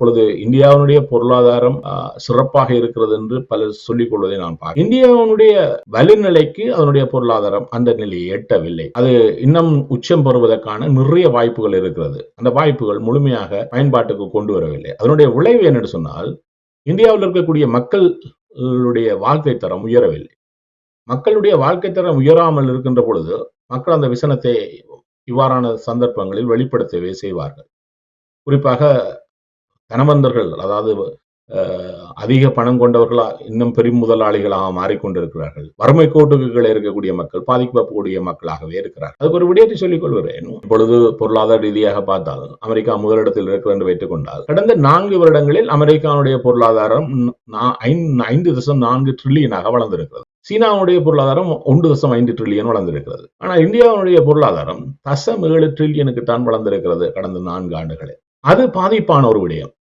இப்பொழுது இந்தியாவினுடைய பொருளாதாரம் ஆஹ், சிறப்பாக இருக்கிறது என்று பலர் சொல்லிக் கொள்வதை நான் பார்க்கிறேன். இந்தியாவினுடைய வலுநிலைக்கு அதனுடைய பொருளாதாரம் அந்த நிலையை எட்டவில்லை. அது இன்னும் உச்சம் பெறுவதற்கான நிறைய வாய்ப்புகள் இருக்கிறது. அந்த வாய்ப்புகள் முழுமையாக பயன்பாட்டுக்கு கொண்டு வரவில்லை. அதனுடைய விளைவு என்னென்னு சொன்னால் இந்தியாவில் இருக்கக்கூடிய மக்களுடைய வாழ்க்கை தரம் உயரவில்லை. மக்களுடைய வாழ்க்கை தரம் உயராமல் இருக்கின்ற பொழுது மக்கள் அந்த விசனத்தை இவ்வாறான சந்தர்ப்பங்களில் வெளிப்படுத்தவே செய்வார்கள். குறிப்பாக தனவந்தர்கள் அதாவது அதிக பணம் கொண்டவர்களா இன்னும் பெரும் முதலாளிகளாக மாறிக்கொண்டிருக்கிறார்கள். வறுமை கோட்டுக்கு கீழே இருக்கக்கூடிய மக்கள் பாதிக்கப்படக்கூடிய மக்களாகவே இருக்கிறார் அதுக்கு ஒரு விடயத்தை சொல்லிக் கொள்கிறேன் இப்பொழுது பொருளாதார ரீதியாக பார்த்தால் அமெரிக்கா முதலிடத்தில் இருக்கிறது என்று வைத்துக் கொண்டால் கடந்த நான்கு வருடங்களில் அமெரிக்காவுடைய பொருளாதாரம் ஐந்து ஐந்து தசம் நான்கு ட்ரில்லியனாக வளர்ந்திருக்கிறது. சீனாவுடைய பொருளாதாரம் ஒன்று தசம் ஐந்து ட்ரில்லியன் வளர்ந்திருக்கிறது. ஆனால் இந்தியாவுடைய பொருளாதாரம் தசம் ஏழு ட்ரில்லியனுக்கு தான் வளர்ந்திருக்கிறது கடந்த நான்கு ஆண்டுகளில். அது பாதிப்பான ஒரு விடயம்.